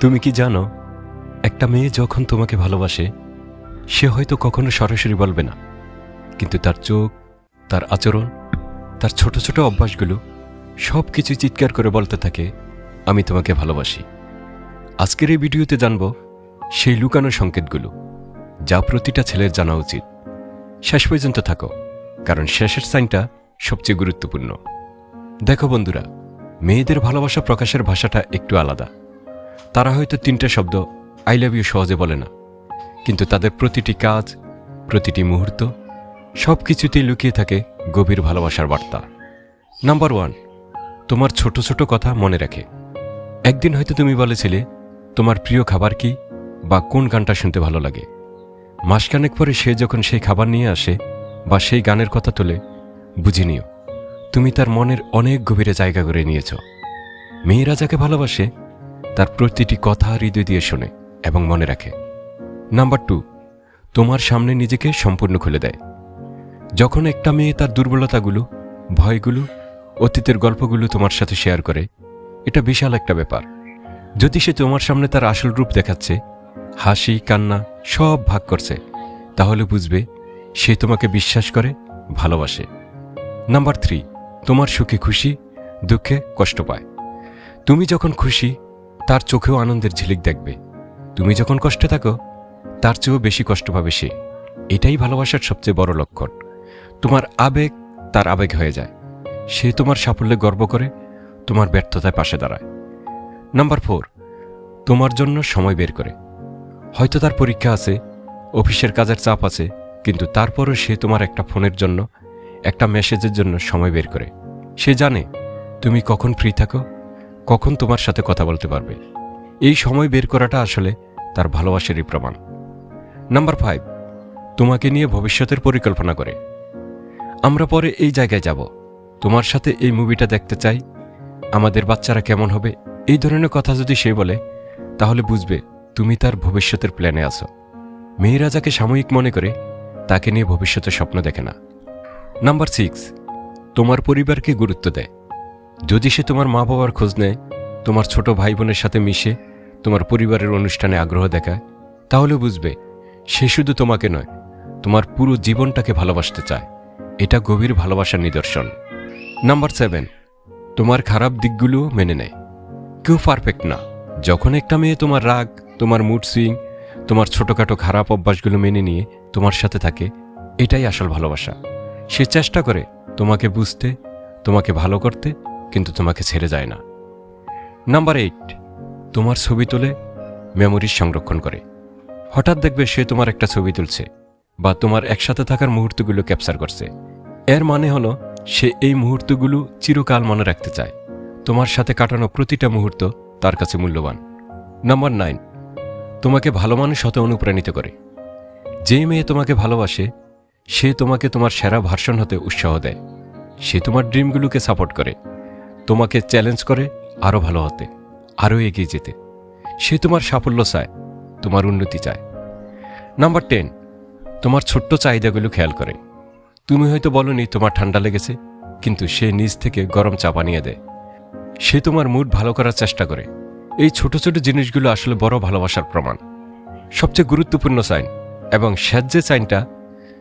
তুমি কি জানো, একটা মেয়ে যখন তোমাকে ভালোবাসে, সে হয়তো কখনো সরাসরি বলবে না। কিন্তু তার চোখ, তার আচরণ, তার ছোট ছোট অভ্যাসগুলো সব কিছু চিৎকার করে বলতে থাকে, আমি তোমাকে ভালোবাসি। আজকের এই ভিডিওতে জানব সেই লুকানো সংকেতগুলো, যা প্রতিটা ছেলের জানা উচিত। শেষ পর্যন্ত থাকো, কারণ শেষের সাইনটা সবচেয়ে গুরুত্বপূর্ণ। দেখো বন্ধুরা, মেয়েদের ভালোবাসা প্রকাশের ভাষাটা একটু আলাদা। তারা হয়তো তিনটা শব্দ আই লাভ ইউ সহজে বলে না। কিন্তু তাদের প্রতিটি কাজ, প্রতিটি মুহূর্ত সব কিছুতেই লুকিয়ে থাকে গভীর ভালোবাসার বার্তা। নাম্বার ওয়ান তোমার ছোট ছোট কথা মনে রাখে। একদিন হয়তো তুমি বলেছিলে, তোমার প্রিয় খাবার কি বা কোন গানটা শুনতে ভালো লাগে? মাসখানেক পরে সে যখন সেই খাবার নিয়ে আসে বা সেই গানের কথা তোলে, বুঝে নিও, তুমি তার মনের অনেক গভীরে জায়গা করে নিয়েছ। মেয়েরা যাকে ভালোবাসে তার প্রতিটি কথা হৃদয় দিয়ে শোনে এবং মনে রাখে। নাম্বার টু, তোমার সামনে নিজেকে সম্পূর্ণ খুলে দেয়। যখন একটা মেয়ে তার দুর্বলতাগুলো, ভয়গুলো, অতীতের গল্পগুলো তোমার সাথে শেয়ার করে, এটা বিশাল একটা ব্যাপার। যদি সে তোমার সামনে তার আসল রূপ দেখাচ্ছে, হাসি, কান্না সব ভাগ করছে, তাহলে বুঝবে সে তোমাকে বিশ্বাস করে, ভালোবাসে। নাম্বার থ্রি, তোমার সুখে খুশি, দুঃখে কষ্ট পায়। তুমি যখন খুশি তার চোখেও আনন্দের ঝিলিক দেখবে। তুমি যখন কষ্টে থাকো, তার চেয়েও বেশি কষ্ট পাবে সে। এটাই ভালোবাসার সবচেয়ে বড় লক্ষণ। তোমার আবেগ তার আবেগ হয়ে যায়। সে তোমার সাফল্যে গর্ব করে, তোমার ব্যর্থতায় পাশে দাঁড়ায়। নাম্বার ফোর, তোমার জন্য সময় বের করে। হয়তো তার পরীক্ষা আছে, অফিসের কাজের চাপ আছে, কিন্তু তারপরও সে তোমার একটা ফোনের জন্য, একটা মেসেজের জন্য সময় বের করে। সে জানে, তুমি কখন ফ্রি থাকো কখন তোমার সাথে কথা বলতে পারবে? এই সময় বের করাটা আসলে তার ভালোবাসারই প্রমাণ। নাম্বার ফাইভ তোমাকে নিয়ে ভবিষ্যতের পরিকল্পনা করে। আমরা পরে এই জায়গায় যাব। তোমার সাথে এই মুভিটা দেখতে চাই। আমাদের বাচ্চারা কেমন হবে? এই ধরনের কথা যদি সে বলে, তাহলে বুঝবে তুমি তার ভবিষ্যতের প্ল্যানে আছো। মেয়েরা যাকে সাময়িক মনে করে, তাকে নিয়ে ভবিষ্যতের স্বপ্ন দেখে না। নাম্বার সিক্স তোমার পরিবারকে গুরুত্ব দেয়। যদি সে তোমার মা বাবার খোঁজ নেয়, তোমার ছোট ভাই বোনের সাথে মিশে, তোমার পরিবারের অনুষ্ঠানে আগ্রহ দেখায়, তাহলে বুঝবে, সে শুধু তোমাকে নয়, তোমার পুরো জীবনটাকে ভালোবাসতে চায়। এটা গভীর ভালোবাসার নিদর্শন। নাম্বার সেভেন, তোমার খারাপ দিকগুলো মেনে নেয়। কেউ পারফেক্ট না। যখন একটা মেয়ে তোমার রাগ, তোমার মুড সুইং তোমার ছোটখাটো খারাপ অভ্যাসগুলো মেনে নিয়ে তোমার সাথে থাকে, এটাই আসল ভালোবাসা। সে চেষ্টা করে তোমাকে বুঝতে, তোমাকে ভালো করতে কিন্তু তোমাকে ছেড়ে যায় না। নাম্বার এইট তোমার ছবি তুলে মেমোরিজ সংরক্ষণ করে। হঠাৎ দেখবে সে তোমার একটা ছবি তুলছে বা তোমার একসাথে থাকার মুহূর্তগুলো ক্যাপচার করছে। এর মানে হলো, সে এই মুহূর্তগুলো চিরকাল মনে রাখতে চায়। তোমার সাথে কাটানো প্রতিটা মুহূর্ত তার কাছে মূল্যবান। নাম্বার নাইন তোমাকে ভালো মানুষ হতে অনুপ্রাণিত করে। যে মেয়ে তোমাকে ভালোবাসে, সে তোমাকে তোমার সেরা ভার্সন হতে উৎসাহ দেয়। সে তোমার ড্রিমগুলোকে সাপোর্ট করে। তোমাকে চ্যালেঞ্জ করে আরও ভালো হতে আরও এগিয়ে যেতে। সে তোমার সাফল্য চায়, তোমার উন্নতি চায়। নাম্বার টেন তোমার ছোট্ট চাহিদাগুলো খেয়াল করে। তুমি হয়তো বলনি তোমার ঠান্ডা লেগেছে, কিন্তু সে নিজ থেকে গরম চা বানিয়ে দেয়। সে তোমার মুড ভালো করার চেষ্টা করে। এই ছোট ছোট জিনিসগুলো আসলে বড় ভালোবাসার প্রমাণ। সবচেয়ে গুরুত্বপূর্ণ সাইন এবং শেষ যে সাইনটা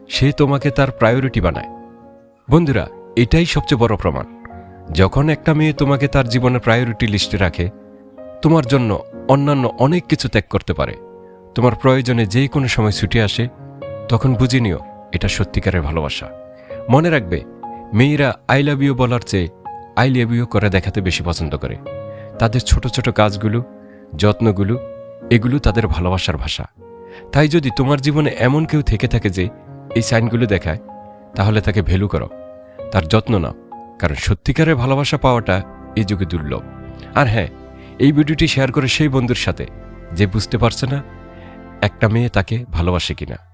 সে তোমাকে তার প্রায়োরিটি বানায়। বন্ধুরা, এটাই সবচেয়ে বড় প্রমাণ। যখন একটা মেয়ে তোমাকে তার জীবনের প্রায়োরিটি লিস্টে রাখে, তোমার জন্য অন্যান্য অনেক কিছু ত্যাগ করতে পারে। তোমার প্রয়োজনে যে কোনো সময় ছুটে আসে, তখন বুঝে নিও এটা সত্যিকারের ভালোবাসা। মনে রাখবে, মেয়েরা আই লাভ ইউ বলার চেয়ে আই লাভ ইউ করে দেখাতে বেশি পছন্দ করে। তাদের ছোট ছোট কাজগুলো, যত্নগুলো, এগুলো তাদের ভালোবাসার ভাষা। তাই যদি তোমার জীবনে এমন কেউ থেকে থাকে যে এই সাইনগুলো দেখায়, তাহলে তাকে ভ্যালু করো। তার যত্ন নাও। কারণ সত্যিকারের ভালোবাসা পাওয়াটা এই যুগে দুর্লভ। আর হ্যাঁ এই ভিডিওটি শেয়ার করে সেই বন্ধুর সাথে, যে বুঝতে পারছে না একটা মেয়ে তাকে ভালোবাসে কিনা।